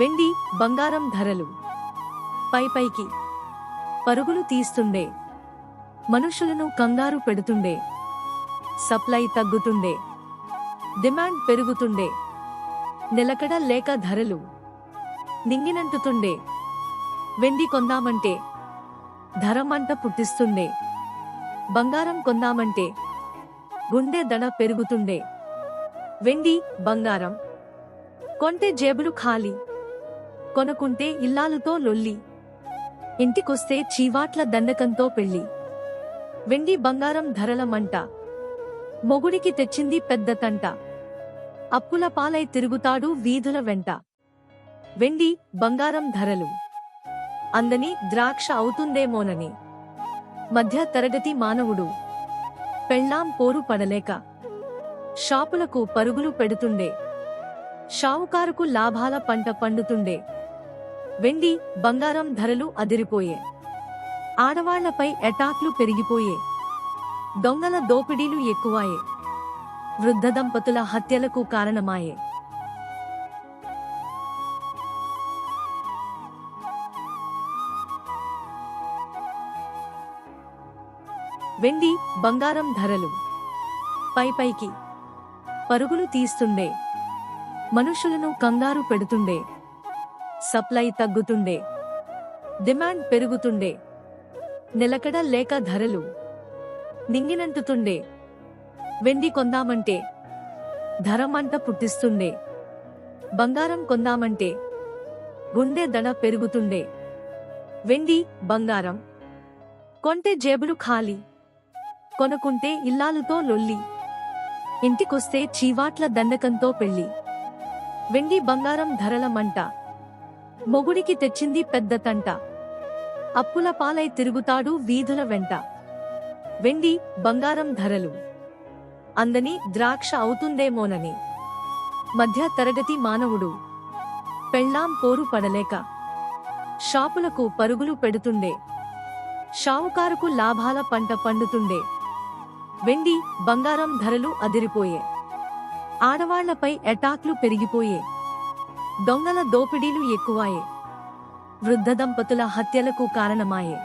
వెండి బంగారం ధరలు. పై పైకి పరుగులు తీస్తుండే. మనుషులను కంగారు పెడుతుండే. సప్లై తగ్గుతుండే. డిమాండ్ పెరుగుతుండే. నిలకడ లేక ధరలు నింగినంటుతుండే. వెండి కొందామంటే ధర మంట పుట్టిస్తుండే. బంగారం కొందామంటే గుండె దడ పెరుగుతుండే. వెండి బంగారం. కొంటే జేబులు ఖాళీ. కొనకుంటే ఇల్లాలుతో లొల్లి. ఇంటికొస్తే చీవాట్ల దండకంతో పెళ్ళి వెండి బంగారం ధరల మంట. మొగుడికి తెచ్చింది పెద్ద తంట. అప్పుల పాలై తిరుగుతాడు వీధుల వెంట. వెండి బంగారం ధరలు. అందని ద్రాక్ష అవుతుందేమోనని. మధ్య తరగతి మానవుడు. పెళ్ళాం పోరు పడలేక. షాపులకు పరుగులు పెడుతుండే. షావుకారుకు లాభాల పంట పండుతుండే. వెండి బంగారం ధరలు అదిరిపోయే. ఆడవాళ్ళపై అటాక్లు పెరిగిపోయే. దొంగల దోపిడీలు ఎక్కువాయే. వృద్ధ దంపతుల హత్యలకు కారణమాయే. వెండి బంగారం ధరలు. పై పైకి. పరుగులు తీస్తుండే. మనుషులను కంగారు పెడుతుండే. సప్లై తగ్గుతుండే. డిమాండ్ పెరుగుతుండే. నిలకడ లేక ధరలు నింగినంటుతుండే. వెండి కొందామంటే ధర మంట పుట్టిస్తుండే. బంగారం కొందామంటే గుండె దడ పెరుగుతుండే. వెండి బంగారం కొంటే జేబులు ఖాళీ. కొనుకుంటే ఇల్లాలుతో లొల్లి. ఇంటికొస్తే చీవాట్ల దండకంతో పెళ్ళి వెండి బంగారం ధరల మంట మొగుడికి తెచ్చింది పెద్ద తంట. అప్పుల పాలై తిరుగుతాడు వీధుల వెంట. వెండి బంగారం ధరలు. అందని ద్రాక్ష అవుతుందేమోనని. మధ్య తరగతి మానవుడు. పెళ్ళాం పోరు పడలేక. షాపులకు పరుగులు పెడుతుండే. షావుకారుకు లాభాల పంట పండుతుండే. వెండి బంగారం ధరలు అదిరిపోయే. ఆడవాళ్ళపై అటాక్లు పెరిగిపోయే. దొంగల దోపిడీలు ఎక్కువాయే. వృద్ధ దంపతుల హత్యలకు కారణమాయే.